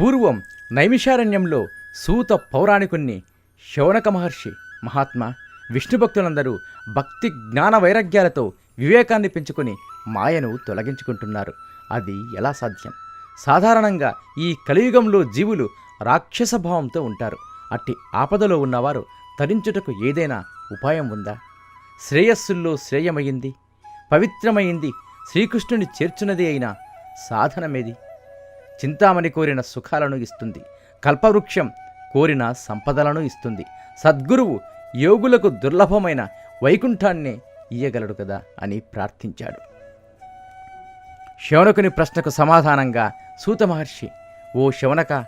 పూర్వం నైమిషారణ్యంలో సూత పౌరాణికుణ్ణి శౌనక మహర్షి మహాత్మ విష్ణు భక్తులందరూ భక్తి జ్ఞాన వైరాగ్యాలతో వివేకాన్ని పెంచుకొని మాయను తొలగించుకుంటున్నారు. అది ఎలా సాధ్యం? సాధారణంగా ఈ కలియుగంలో జీవులు రాక్షస భావంతో ఉంటారు. అట్టి ఆపదలో ఉన్నవారు తరించుటకు ఏదైనా ఉపాయం ఉందా? శ్రేయస్సుల్లో శ్రేయమైంది పవిత్రమైంది శ్రీకృష్ణుని చేర్చున్నది అయిన సాధనమేది? చింతామణి కోరిన సుఖాలను ఇస్తుంది. కల్పవృక్షం కోరిన సంపదలను ఇస్తుంది. సద్గురువు యోగులకు దుర్లభమైన వైకుంఠాన్నే ఇయ్యగలడు కదా అని ప్రార్థించాడు. శౌనకుని ప్రశ్నకు సమాధానంగా సూత మహర్షి ఓ శౌనక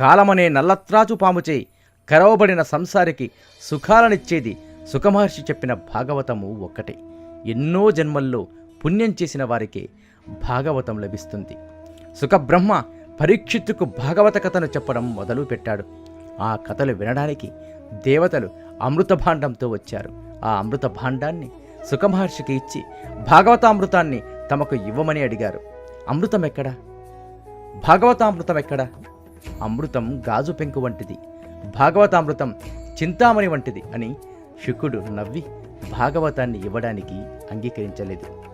కాలమనే నల్లత్రాచు పాముచే కరవబడిన సంసారికి సుఖాలనిచ్చేది సుఖమహర్షి చెప్పిన భాగవతము ఒక్కటే. ఎన్నో జన్మల్లో పుణ్యం చేసిన వారికే భాగవతం లభిస్తుంది. సుఖబ్రహ్మ పరీక్షిత్తుకు భాగవత కథను చెప్పడం మొదలు పెట్టాడు ఆ కథలు వినడానికి దేవతలు అమృత భాండంతో వచ్చారు. ఆ అమృత భాండాన్ని సుఖమహర్షికి ఇచ్చి భాగవతామృతాన్ని తమకు ఇవ్వమని అడిగారు. అమృతం ఎక్కడా భాగవతామృతం ఎక్కడా అమృతం గాజు పెంకు వంటిది. భాగవతామృతం చింతామణి వంటిది అని శుకుడు నవ్వి భాగవతాన్ని ఇవ్వడానికి అంగీకరించలేదు.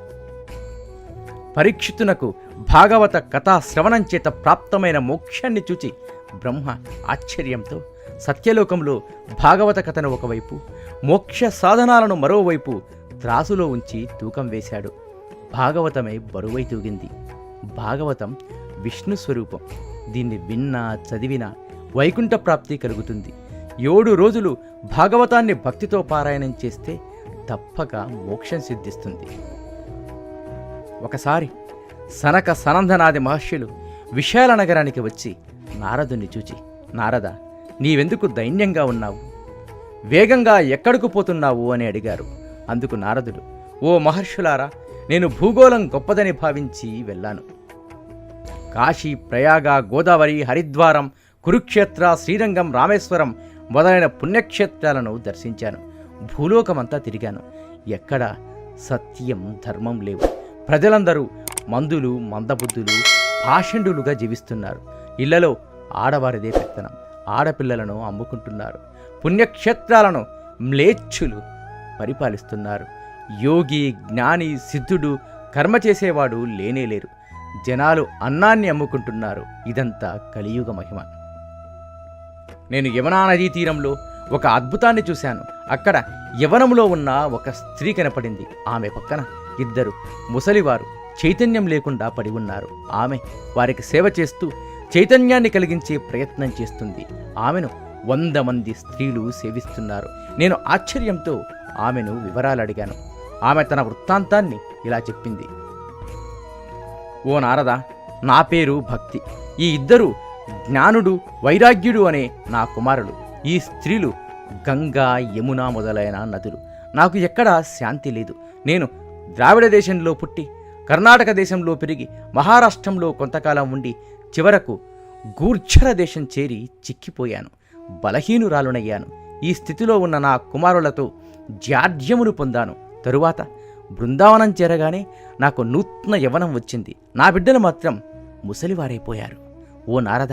పరీక్షితునకు భాగవత కథా శ్రవణం చేత ప్రాప్తమైన మోక్షాన్ని చూచి బ్రహ్మ ఆశ్చర్యంతో సత్యలోకంలో భాగవత కథను ఒకవైపు మోక్ష సాధనాలను మరోవైపు త్రాసులో ఉంచి తూకం వేశాడు. భాగవతమే బరువై తూగింది. భాగవతం విష్ణు స్వరూపం. దీన్ని విన్నా చదివినా వైకుంఠ ప్రాప్తి కలుగుతుంది. ఏడు రోజులు భాగవతాన్ని భక్తితో పారాయణం చేస్తే తప్పక మోక్షం సిద్ధిస్తుంది. ఒకసారి సనక సనందనాది మహర్షులు విశాల నగరానికి వచ్చి నారదుని చూచి నారద నీవెందుకు దైన్యంగా ఉన్నావు? వేగంగా ఎక్కడకు పోతున్నావు? అని అడిగారు. అందుకు నారదుడు ఓ మహర్షులారా నేను భూగోళం గొప్పదని భావించి వెళ్ళాను. కాశీ ప్రయాగ గోదావరి హరిద్వారం కురుక్షేత్ర శ్రీరంగం రామేశ్వరం మొదలైన పుణ్యక్షేత్రాలను దర్శించాను. భూలోకమంతా తిరిగాను. ఎక్కడ సత్యం ధర్మం లేవు. ప్రజలందరూ మందులు మందబుద్ధులు పాషండులుగా జీవిస్తున్నారు. ఇళ్ళలో ఆడవారిదే పెత్తనం. ఆడపిల్లలను అమ్ముకుంటున్నారు. పుణ్యక్షేత్రాలను మ్లేచ్ఛులు పరిపాలిస్తున్నారు. యోగి జ్ఞాని సిద్ధుడు కర్మ చేసేవాడు లేనేలేరు జనాలు అన్నాన్ని అమ్ముకుంటున్నారు. ఇదంతా కలియుగ మహిమ. నేను యమునా నదీ తీరంలో ఒక అద్భుతాన్ని చూశాను. అక్కడ యవనంలో ఉన్న ఒక స్త్రీ కనపడింది. ఆమె పక్కన ఇద్దరు ముసలివారు చైతన్యం లేకుండా పడి ఉన్నారు. ఆమె వారికి సేవ చేస్తూ చైతన్యాన్ని కలిగించే ప్రయత్నం చేస్తుంది. ఆమెను వంద మంది స్త్రీలు సేవిస్తున్నారు. నేను ఆశ్చర్యంతో ఆమెను వివరాలు అడిగాను. ఆమె తన వృత్తాంతాన్ని ఇలా చెప్పింది. ఓ నారద నా పేరు భక్తి. ఈ ఇద్దరు జ్ఞానుడు వైరాగ్యుడు అనే నా కుమారులు. ఈ స్త్రీలు గంగా యమున మొదలైన నదులు. నాకు ఎక్కడా శాంతి లేదు. నేను ద్రావిడ దేశంలో పుట్టి కర్ణాటక దేశంలో పెరిగి మహారాష్ట్రంలో కొంతకాలం ఉండి చివరకు గూర్ఛర దేశం చేరి చిక్కిపోయాను బలహీనురాలునయ్యాను. ఈ స్థితిలో ఉన్న నా కుమారులతో జాడ్యమును పొందాను. తరువాత బృందావనం చేరగానే నాకు నూతన యవనం వచ్చింది. నా బిడ్డలు మాత్రం ముసలివారైపోయారు. ఓ నారద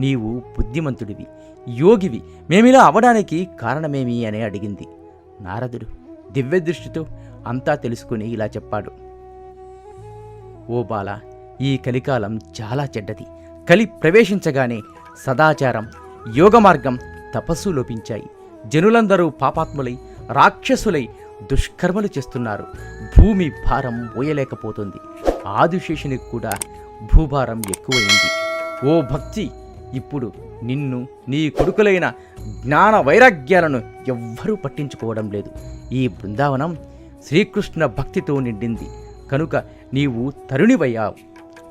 నీవు బుద్ధిమంతుడివి యోగివి మేమిలా అవడానికి కారణమేమి అని అడిగింది. నారదుడు దివ్య దృష్టితో అంతా తెలుసుకుని ఇలా చెప్పాడు. ఓ బాల ఈ కలికాలం చాలా చెడ్డది. కలి ప్రవేశించగానే సదాచారం యోగ మార్గం తపస్సు లోపించాయి. జనులందరూ పాపాత్ములై రాక్షసులై దుష్కర్మలు చేస్తున్నారు. భూమి భారం మోయలేకపోతుంది ఆదిశేషునికి కూడా భూభారం ఎక్కువైంది. ఓ భక్తి ఇప్పుడు నిన్ను నీ కొడుకులైన జ్ఞాన వైరాగ్యాలను ఎవ్వరూ పట్టించుకోవడం లేదు. ఈ బృందావనం శ్రీకృష్ణ భక్తితో నిండింది. కనుక నీవు తరుణివయ్యావు.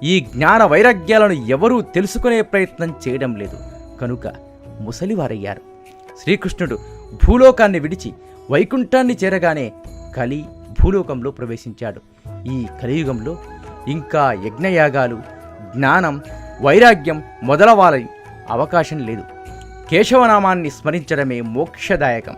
ఈ జ్ఞాన వైరాగ్యాలను ఎవరూ తెలుసుకునే ప్రయత్నం చేయడం లేదు. కనుక ముసలివారయ్యారు. శ్రీకృష్ణుడు భూలోకాన్ని విడిచి వైకుంఠాన్ని చేరగానే కలి భూలోకంలో ప్రవేశించాడు. ఈ కలియుగంలో ఇంకా యజ్ఞయాగాలు జ్ఞానం వైరాగ్యం మొదలవాలని అవకాశం లేదు. కేశవనామాన్ని స్మరించడమే మోక్షదాయకం.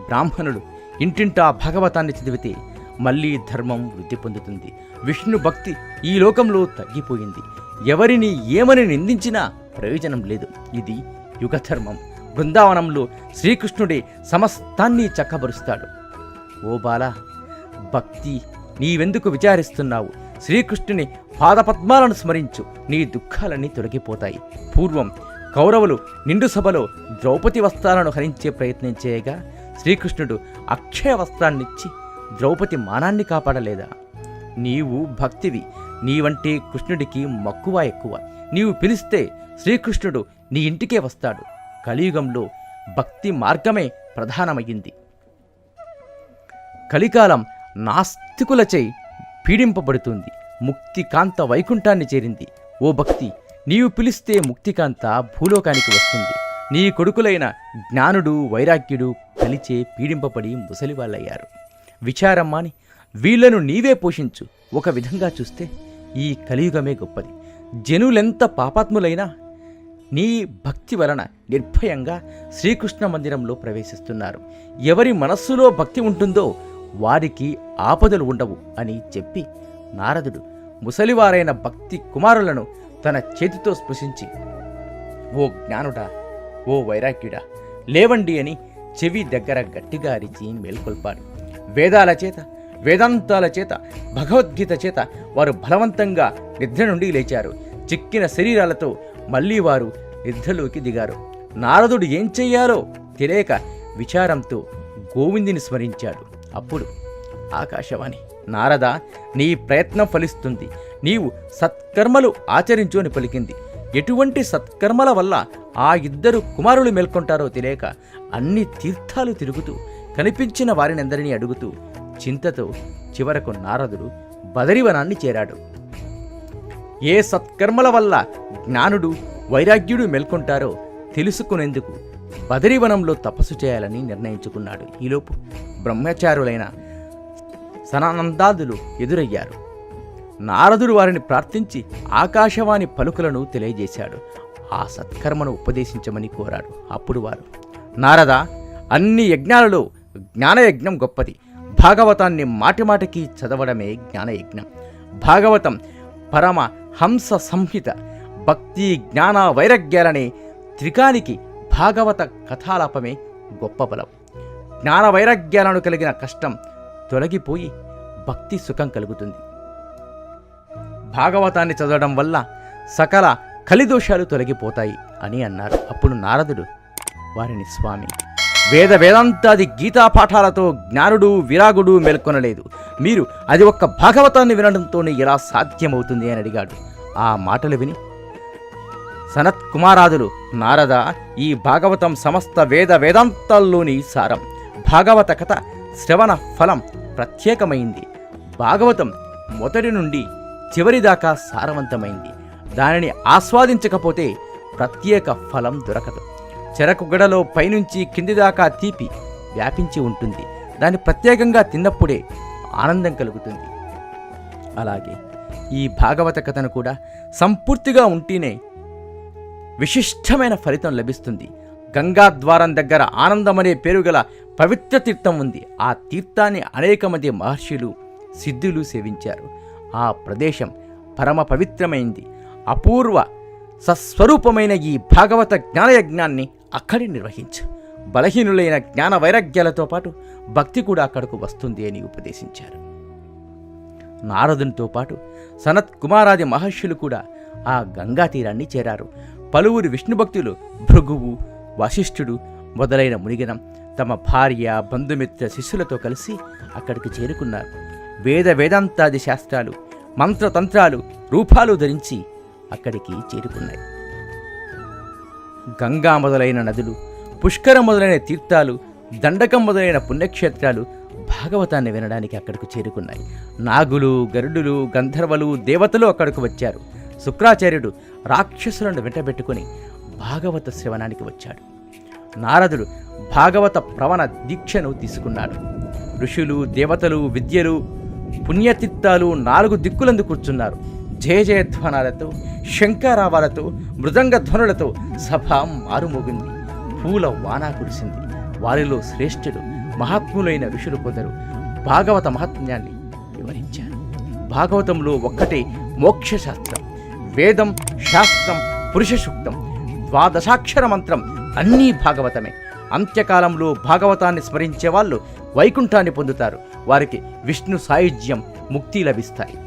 బ్రాహ్మణుడు ఇంటింటా భగవతాన్ని చదివితే మళ్ళీ ధర్మం వృద్ధి పొందుతుంది. విష్ణు భక్తి ఈ లోకంలో తగ్గిపోయింది. ఎవరిని ఏమని నిందించినా ప్రయోజనం లేదు. ఇది యుగధర్మం. బృందావనంలో శ్రీకృష్ణుడే సమస్తాన్ని చక్కబరుస్తాడు. ఓ బాల భక్తి నీవెందుకు విచారిస్తున్నావు? శ్రీకృష్ణుని పాదపద్మాలను స్మరించు. నీ దుఃఖాలన్నీ తొలగిపోతాయి. పూర్వం కౌరవులు నిండు సభలో ద్రౌపది వస్త్రాలను హరించే ప్రయత్నం చేయగా శ్రీకృష్ణుడు అక్షయ వస్త్రాన్నిచ్చి ద్రౌపది మానాన్ని కాపాడలేదా? నీవు భక్తివి నీవంటే కృష్ణుడికి మక్కువ ఎక్కువ. నీవు పిలిస్తే శ్రీకృష్ణుడు నీ ఇంటికే వస్తాడు. కలియుగంలో భక్తి మార్గమే ప్రధానమైంది. కలికాలం నాస్తికులచే పీడింపబడుతుంది. ముక్తికాంత వైకుంఠాన్ని చేరింది. ఓ భక్తి నీవు పిలిస్తే ముక్తికాంత భూలోకానికి వస్తుంది. నీ కొడుకులైన జ్ఞానుడు వైరాగ్యుడు కలిచే పీడింపబడి ముసలివాళ్ళయ్యారు విచారమ్మాని వీళ్ళను నీవే పోషించు. ఒక విధంగా చూస్తే ఈ కలియుగమే గొప్పది. జనులెంత పాపాత్ములైనా నీ భక్తి వలన నిర్భయంగా శ్రీకృష్ణ మందిరంలో ప్రవేశిస్తున్నారు. ఎవరి మనస్సులో భక్తి ఉంటుందో వారికి ఆపదలు ఉండవు అని చెప్పి నారదుడు ముసలివారైన భక్తి కుమారులను తన చేతితో స్పృశించి ఓ జ్ఞానుడా ఓ వైరాగ్యుడా లేవండి అని చెవి దగ్గర గట్టిగా అరిచి మేల్కొల్పాడు. వేదాల చేత వేదాంతాల చేత భగవద్గీత చేత వారు బలవంతంగా నిద్ర నుండి లేచారు. చిక్కిన శరీరాలతో మళ్ళీ వారు నిద్రలోకి దిగారు. నారదుడు ఏం చెయ్యాలో తెలియక విచారంతో గోవిందిని స్మరించాడు. అప్పుడు ఆకాశవాణి నారద నీ ప్రయత్నం ఫలిస్తుంది. నీవు సత్కర్మలు ఆచరించు అని పలికింది. ఎటువంటి సత్కర్మల వల్ల ఆ ఇద్దరు కుమారులు మేల్కొంటారో తెలియక అన్ని తీర్థాలు తిరుగుతూ కనిపించిన వారినందరినీ అడుగుతూ చింతతో చివరకు నారదుడు బదరివనాన్ని చేరాడు. ఏ సత్కర్మల వల్ల జ్ఞానుడు వైరాగ్యుడు మేల్కొంటారో తెలుసుకునేందుకు బదరివనంలో తపస్సు చేయాలని నిర్ణయించుకున్నాడు. ఈలోపు బ్రహ్మచారులైన సనానందాదులు ఎదురయ్యారు. నారదుడు వారిని ప్రార్థించి ఆకాశవాణి పలుకులను తెలియజేశాడు. ఆ సత్కర్మను ఉపదేశించమని కోరాడు. అప్పుడు వారు నారద అన్ని యజ్ఞాలలో జ్ఞానయజ్ఞం గొప్పది. భాగవతాన్ని మాటిమాటికి చదవడమే జ్ఞానయజ్ఞం. భాగవతం పరమ హంస సంహిత. భక్తి జ్ఞాన వైరాగ్యాలనే త్రికానికి భాగవత కథాలాపమే గొప్ప బలం. జ్ఞాన వైరాగ్యాలను కలిగిన కష్టం తొలగిపోయి భక్తి సుఖం కలుగుతుంది. భాగవతాన్ని చదవడం వల్ల సకల కలిదోషాలు తొలగిపోతాయి అని అన్నారు. అప్పుడు నారదుడు వారిని స్వామి వేద వేదాంతాది గీతా పాఠాలతో జ్ఞానుడు విరాగుడు మేల్కొనలేదు. మీరు అది ఒక్క భాగవతాన్ని వినడంతోనే ఎలా సాధ్యమవుతుంది? అని అడిగాడు. ఆ మాటలు విని సనత్ కుమారాదులు నారద ఈ భాగవతం సమస్త వేద వేదాంతాల్లోని సారం. భాగవత కథ శ్రవణ ఫలం ప్రత్యేకమైంది. భాగవతం మొదటి నుండి చివరిదాకా సారవంతమైంది. దానిని ఆస్వాదించకపోతే ప్రత్యేక ఫలం దొరకదు. చెరకు గడలో పైనుంచి కింది దాకా తీపి వ్యాపించి ఉంటుంది. దాన్ని ప్రత్యేకంగా తిన్నప్పుడే ఆనందం కలుగుతుంది. అలాగే ఈ భాగవత కథను కూడా సంపూర్తిగా ఉంటేనే విశిష్టమైన ఫలితం లభిస్తుంది. గంగా ద్వారం దగ్గర ఆనందమనే పేరు గల పవిత్ర తీర్థం ఉంది. ఆ తీర్థాన్ని అనేక మంది మహర్షులు సిద్ధులు సేవించారు. ఆ ప్రదేశం పరమ పవిత్రమైంది అపూర్వ సస్వరూపమైన ఈ భాగవత జ్ఞానయజ్ఞాన్ని అక్కడే నిర్వహించు. బలహీనులైన జ్ఞాన వైరాగ్యాలతో పాటు భక్తి కూడా అక్కడకు వస్తుంది అని ఉపదేశించారు. నారదునితో పాటు సనత్ కుమారాది మహర్షులు కూడా ఆ గంగా తీరాన్ని చేరారు. పలువురు విష్ణు భక్తులు భృగువు వశిష్ఠుడు మొదలైన మునిగనం తమ భార్య బంధుమిత్ర శిష్యులతో కలిసి అక్కడికి చేరుకున్నారు. వేద వేదాంతాది శాస్త్రాలు మంత్రతంత్రాలు రూపాలు ధరించి అక్కడికి చేరుకున్నాయి. గంగా మొదలైన నదులు పుష్కర మొదలైన తీర్థాలు దండకం మొదలైన పుణ్యక్షేత్రాలు భాగవతాన్ని వినడానికి అక్కడికి చేరుకున్నాయి. నాగులు గరుడులు గంధర్వలు దేవతలు అక్కడికి వచ్చారు. శుక్రాచార్యుడు రాక్షసులను వెంటబెట్టుకుని భాగవత శ్రవణానికి వచ్చాడు. నారదుడు భాగవత ప్రవణ దీక్షను తీసుకున్నాడు. ఋషులు దేవతలు విద్యలు పుణ్యతిత్తాలు నాలుగు దిక్కులందు కూర్చున్నారు. జయ జయధ్వనాలతో శంకారావాలతో మృదంగ ధ్వనులతో సభ మారుమోగింది. పూల వానా కురిసింది. వారిలో శ్రేష్ఠుడు మహాత్ములైన ఋషులు కొందరు భాగవత మహాత్మ్యాన్ని వివరించారు. భాగవతంలో ఒక్కటే మోక్షశాస్త్రం వేదం శాస్త్రం పురుష సూక్తం ద్వాదశాక్షర మంత్రం అన్నీ భాగవతమే. అంత్యకాలంలో భాగవతాన్ని స్మరించే వాళ్ళు వైకుంఠాన్ని పొందుతారు. వారికి విష్ణు సాయుధ్యం ముక్తి లభిస్తాయి.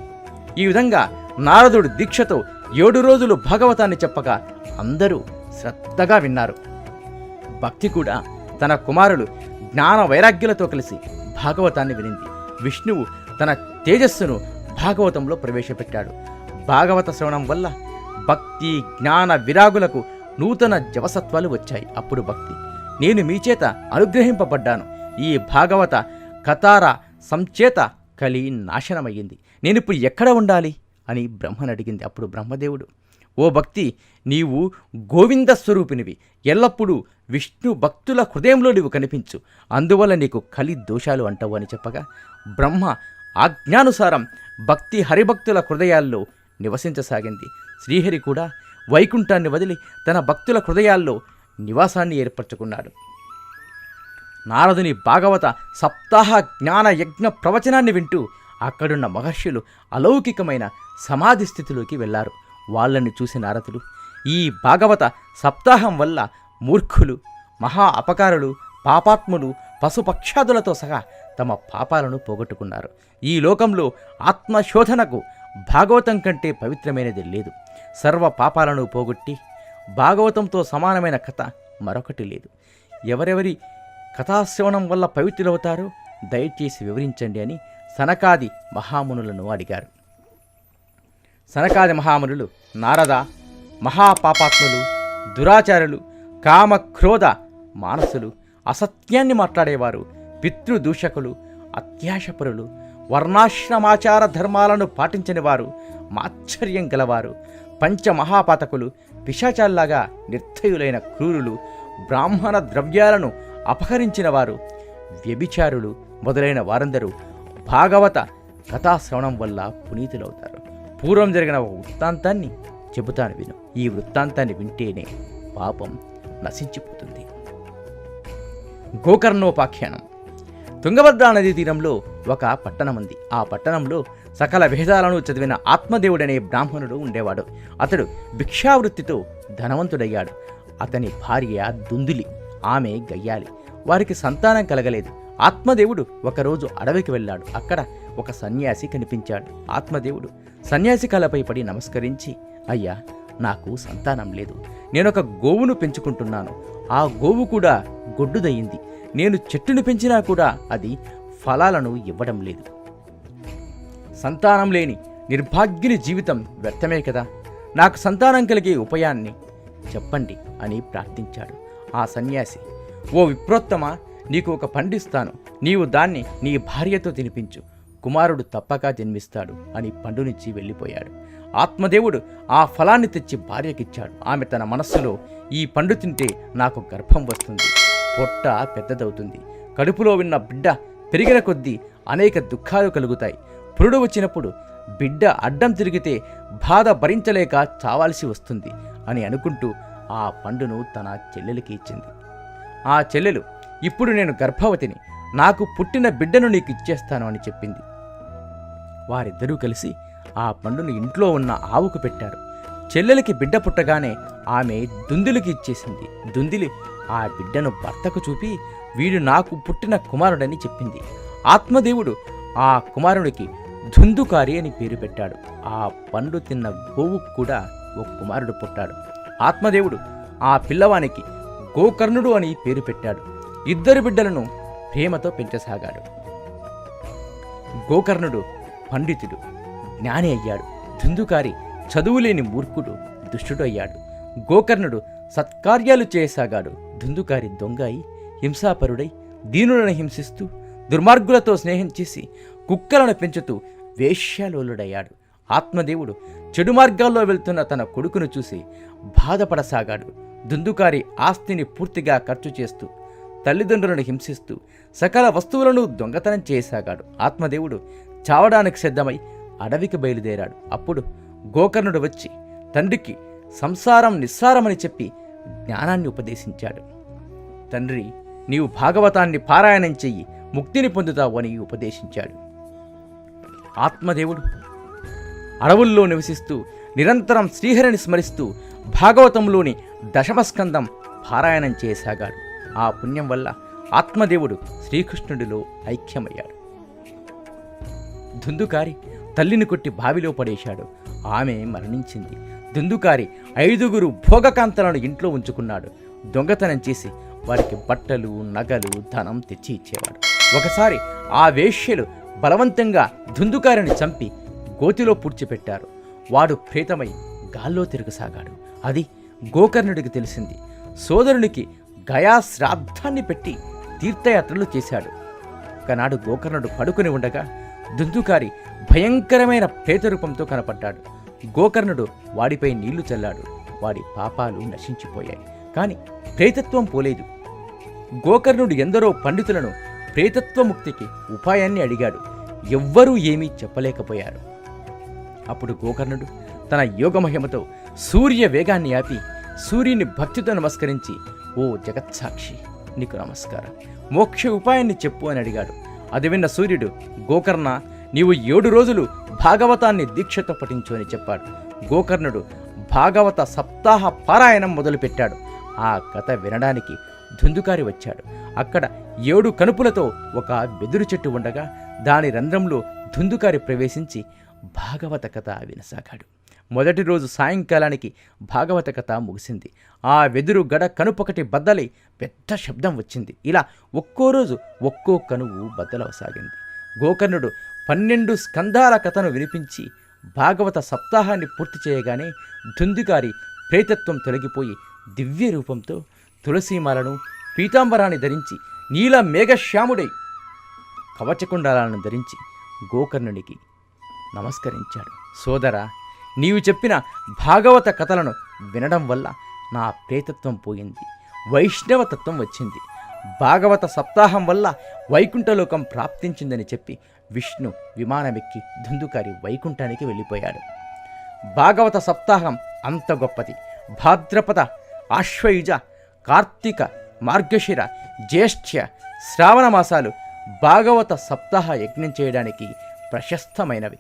ఈ విధంగా నారదుడు దీక్షతో ఏడు రోజులు భాగవతాన్ని చెప్పగా అందరూ శ్రద్ధగా విన్నారు. భక్తి కూడా తన కుమారులు జ్ఞాన వైరాగ్యులతో కలిసి భాగవతాన్ని వినింది. విష్ణువు తన తేజస్సును భాగవతంలో ప్రవేశపెట్టాడు. భాగవత శ్రవణం వల్ల భక్తి జ్ఞాన విరాగులకు నూతన జవసత్వాలు వచ్చాయి. అప్పుడు భక్తి నేను మీ చేత అనుగ్రహింపబడ్డాను. ఈ భాగవత కతార సంచేత కలి నాశనమయ్యింది. నేనిప్పుడు ఎక్కడ ఉండాలి? అని బ్రహ్మను అడిగింది. అప్పుడు బ్రహ్మదేవుడు ఓ భక్తి నీవు గోవింద స్వరూపినివి. ఎల్లప్పుడూ విష్ణు భక్తుల హృదయంలో నీవు కనిపించు. అందువల్ల నీకు కలి దోషాలు అంటావు అని చెప్పగా బ్రహ్మ ఆజ్ఞానుసారం భక్తి హరిభక్తుల హృదయాల్లో నివసించసాగింది. శ్రీహరి కూడా వైకుంఠాన్ని వదిలి తన భక్తుల హృదయాల్లో నివాసాన్ని ఏర్పరచుకున్నాడు. నారదుని భాగవత సప్తాహ జ్ఞాన యజ్ఞ ప్రవచనాన్ని వింటూ అక్కడున్న మహర్షులు అలౌకికమైన సమాధి స్థితిలోకి వెళ్ళారు. వాళ్ళని చూసి నారదులు ఈ భాగవత సప్తాహం వల్ల మూర్ఖులు మహా అపకారులు పాపాత్ములు పశుపక్షాదులతో సహా తమ పాపాలను పోగొట్టుకున్నారు. ఈ లోకంలో ఆత్మశోధనకు భాగవతం కంటే పవిత్రమైనది లేదు. సర్వ పాపాలను పోగొట్టి భాగవతంతో సమానమైన కథ మరొకటి లేదు. ఎవరెవరి కథాశ్రవణం వల్ల పవిత్రులవుతారో. దయచేసి వివరించండి అని సనకాది మహామునులను అడిగారు. సనకాది మహామునులు నారద మహాపాపాత్ములు దురాచారులు కామ క్రోధ మానసులు అసత్యాన్ని మాట్లాడేవారు పితృదూషకులు అత్యాశపరులు వర్ణాశ్రమాచార ధర్మాలను పాటించని వారు మాశ్చర్యం గలవారు పంచమహాపాతకులు పిశాచాల్లాగా నిర్దయులైన క్రూరులు బ్రాహ్మణ ద్రవ్యాలను అపహరించిన వారు వ్యభిచారులు మొదలైన వారందరూ భాగవత కథాశ్రవణం వల్ల పునీతులవుతారు. పూర్వం జరిగిన ఒక వృత్తాంతాన్ని చెబుతాను విను. ఈ వృత్తాంతాన్ని వింటేనే పాపం నశించిపోతుంది. గోకర్ణోపాఖ్యానం. తుంగభద్రా నదీ తీరంలో ఒక పట్టణం ఉంది ఆ పట్టణంలో సకల వేదాలను చదివిన ఆత్మదేవుడనే బ్రాహ్మణుడు ఉండేవాడు. అతడు భిక్షావృత్తితో ధనవంతుడయ్యాడు. అతని భార్య దుందులి. ఆమె గయ్యాలి. వారికి సంతానం కలగలేదు. ఆత్మదేవుడు ఒకరోజు అడవికి వెళ్ళాడు. అక్కడ ఒక సన్యాసి కనిపించాడు. ఆత్మదేవుడు సన్యాసి కలపై పడి నమస్కరించి అయ్యా నాకు సంతానం లేదు. నేనొక గోవును పెంచుకుంటున్నాను. ఆ గోవు కూడా గొడ్డుదయ్యింది నేను చెట్టును పెంచినా కూడా అది ఫలాలను ఇవ్వడం లేదు. సంతానం లేని నిర్భాగ్యుని జీవితం వ్యర్థమే కదా. నాకు సంతానం కలిగే ఉపాయాన్ని చెప్పండి అని ప్రార్థించాడు. ఆ సన్యాసి ఓ విప్రోత్తమ నీకు ఒక పండిస్తాను. నీవు దాన్ని నీ భార్యతో తినిపించు. కుమారుడు తప్పక జన్మిస్తాడు అని పండునిచ్చి వెళ్ళిపోయాడు. ఆత్మదేవుడు ఆ ఫలాన్ని తెచ్చి భార్యకిచ్చాడు. ఆమె తన మనస్సులో ఈ పండు తింటే నాకు గర్భం వస్తుంది. పొట్ట పెద్దదవుతుంది. కడుపులో ఉన్న బిడ్డ పెరిగిన కొద్దీ అనేక దుఃఖాలు కలుగుతాయి. పురుడు వచ్చినప్పుడు బిడ్డ అడ్డం తిరిగితే బాధ భరించలేక చావాల్సి వస్తుంది అని అనుకుంటూ ఆ పండును తన చెల్లెలికి ఇచ్చింది. ఆ చెల్లెలు ఇప్పుడు నేను గర్భవతిని నాకు పుట్టిన బిడ్డను నీకు ఇచ్చేస్తాను అని చెప్పింది. వారిద్దరూ కలిసి ఆ పండును ఇంట్లో ఉన్న ఆవుకు పెట్టారు. చెల్లెలికి బిడ్డ పుట్టగానే ఆమె దుందిలికి ఇచ్చేసింది. దుందిలి ఆ బిడ్డను భర్తకు చూపి వీడు నాకు పుట్టిన కుమారుడని చెప్పింది. ఆత్మదేవుడు ఆ కుమారుడికి ధుందుకారి అని పేరు పెట్టాడు. ఆ పండు తిన్న గోవుకు కూడా ఒక కుమారుడు పుట్టాడు. ఆత్మదేవుడు ఆ పిల్లవానికి గోకర్ణుడు అని పేరు పెట్టాడు. ఇద్దరు బిడ్డలను ప్రేమతో పెంచసాగాడు. గోకర్ణుడు పండితుడు జ్ఞాని అయ్యాడు. ధుందుకారి చదువులేని మూర్ఖుడు దుష్టుడు అయ్యాడు. గోకర్ణుడు సత్కార్యాలు చేయసాగాడు. ధుందుకారి దొంగాయి హింసాపరుడై దీనులను హింసిస్తూ దుర్మార్గులతో స్నేహం చేసి కుక్కలను పెంచుతూ వేష్యాలోలుడయ్యాడు ఆత్మదేవుడు చెడు మార్గాల్లో వెళ్తున్న తన కొడుకును చూసి బాధపడసాగాడు. దుందుకారి ఆస్తిని పూర్తిగా ఖర్చు చేస్తూ తల్లిదండ్రులను హింసిస్తూ సకల వస్తువులను దొంగతనం చేయసాగాడు ఆత్మదేవుడు చావడానికి సిద్ధమై అడవికి బయలుదేరాడు. అప్పుడు గోకర్ణుడు వచ్చి తండ్రికి సంసారం నిస్సారమని చెప్పి జ్ఞానాన్ని ఉపదేశించాడు. తండ్రి నీవు భాగవతాన్ని పారాయణం చెయ్యి ముక్తిని పొందుతావు అని ఉపదేశించాడు. ఆత్మదేవుడు అడవుల్లో నివసిస్తూ నిరంతరం శ్రీహరిని స్మరిస్తూ భాగవతంలోని దశమస్కందం పారాయణం చేయసాగాడు ఆ పుణ్యం వల్ల ఆత్మదేవుడు శ్రీకృష్ణుడిలో ఐక్యమయ్యాడు. దుందుకారి తల్లిని కొట్టి బావిలో పడేశాడు. ఆమె మరణించింది. దుందుకారి ఐదుగురు భోగకాంతలను ఇంట్లో ఉంచుకున్నాడు. దొంగతనం చేసి వారికి బట్టలు నగలు ధనం తెచ్చి ఇచ్చేవాడు ఒకసారి ఆ వేష్యలు బలవంతంగా దుందుకారిని చంపి గోతిలో పూడ్చిపెట్టారు. వాడు ప్రేతమై గాల్లో తిరగసాగాడు. అది గోకర్ణుడికి తెలిసింది. సోదరునికి గయా శ్రాద్ధాన్ని పెట్టి తీర్థయాత్రలు చేశాడు. ఒకనాడు గోకర్ణుడు పడుకుని ఉండగా దుందుకారి భయంకరమైన ప్రేతరూపంతో కనపడ్డాడు. గోకర్ణుడు వాడిపై నీళ్ళు చల్లాడు. వాడి పాపాలు నశించిపోయాయి. కాని ప్రేతత్వం పోలేదు. గోకర్ణుడు ఎందరో పండితులను ప్రేతత్వముక్తికి ఉపాయాన్ని అడిగాడు. ఎవ్వరూ ఏమీ చెప్పలేకపోయారు. అప్పుడు గోకర్ణుడు తన యోగమహిమతో సూర్య వేగాన్ని ఆపి సూర్యుని భక్తితో నమస్కరించి ఓ జగత్సాక్షి నీకు నమస్కారం. మోక్ష ఉపాయాన్ని చెప్పు అని అడిగాడు. అది విన్న సూర్యుడు గోకర్ణ నీవు ఏడు రోజులు భాగవతాన్ని దీక్షతో పఠించు అని చెప్పాడు. గోకర్ణుడు భాగవత సప్తాహ పారాయణం మొదలుపెట్టాడు. ఆ కథ వినడానికి ధుందుకారి వచ్చాడు. అక్కడ ఏడు కనుపులతో ఒక వెదురు చెట్టు ఉండగా దాని రంధ్రంలో ధుందుకారి ప్రవేశించి భాగవత కథ వినసాగాడు. మొదటి రోజు సాయంకాలానికి భాగవత కథ ముగిసింది. ఆ వెదురు గడ కనుపొకటి బద్దలై పెద్ద శబ్దం వచ్చింది. ఇలా ఒక్కో రోజు ఒక్కో కనువు బద్దలవసాగింది. గోకర్ణుడు పన్నెండు స్కందాల కథను వినిపించి భాగవత సప్తాహాన్ని పూర్తి చేయగానే ధుందుకారి ప్రేతత్వం తొలగిపోయి దివ్య రూపంతో తులసీమాలను పీతాంబరాన్ని ధరించి నీల మేఘశ్యాముడై కవచకుండాలను ధరించి గోకర్ణునికి నమస్కరించాడు. సోదర నీవు చెప్పిన భాగవత కథలను వినడం వల్ల నా ప్రేతత్వం పోయింది వైష్ణవతత్వం వచ్చింది. భాగవత సప్తాహం వల్ల వైకుంఠలోకం ప్రాప్తించిందని చెప్పి విష్ణు విమానమెక్కి ధుందుకారి వైకుంఠానికి వెళ్ళిపోయాడు. భాగవత సప్తాహం అంత గొప్పది. భాద్రపద ఆశ్వయుజ కార్తీక మార్గశిర జ్యేష్ఠ్య శ్రావణ మాసాలు భాగవత సప్తాహ యజ్ఞం చేయడానికి ప్రశస్తమైనవి.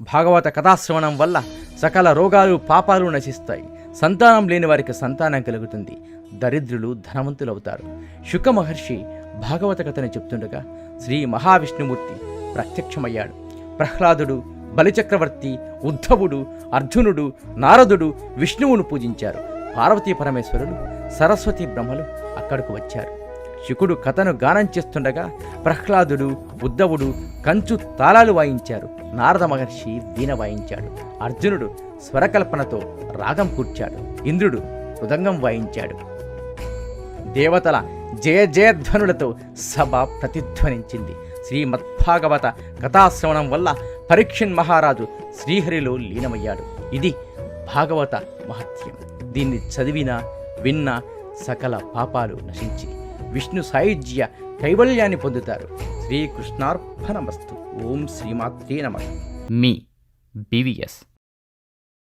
భాగవత కథాశ్రవణం వల్ల సకల రోగాలు పాపాలు నశిస్తాయి. సంతానం లేని వారికి సంతానం కలుగుతుంది. దరిద్రులు ధనవంతులవుతారు. శుక మహర్షి భాగవత కథను చెప్తుండగా శ్రీ మహావిష్ణుమూర్తి ప్రత్యక్షమయ్యాడు. ప్రహ్లాదుడు బలిచక్రవర్తి ఉద్ధవుడు అర్జునుడు నారదుడు విష్ణువును పూజించారు. పార్వతీ పరమేశ్వరులు సరస్వతి బ్రహ్మలు అక్కడకు వచ్చారు. శుకుడు కథను గానం చేస్తుండగా ప్రహ్లాదుడు ఉద్ధవుడు కంచు తాళాలు వాయించారు. నారద మహర్షి దీన వాయించాడు. అర్జునుడు స్వరకల్పనతో రాగం కూర్చాడు. ఇంద్రుడు మృదంగం వాయించాడు. దేవతల జయ జయధ్వనులతో సభ ప్రతిధ్వనించింది. శ్రీమద్భాగవత కథాశ్రవణం వల్ల పరీక్షన్ మహారాజు శ్రీహరిలో లీనమయ్యాడు. ఇది భాగవత మహత్యం. దీన్ని చదివిన విన్న సకల పాపాలు నశించి విష్ణు సాయుజ్య కైవల్యాన్ని పొందుతారు. శ్రీకృష్ణార్పణమస్తు. ఓం శ్రీమాత్రే నమ. మీ బీవీఎస్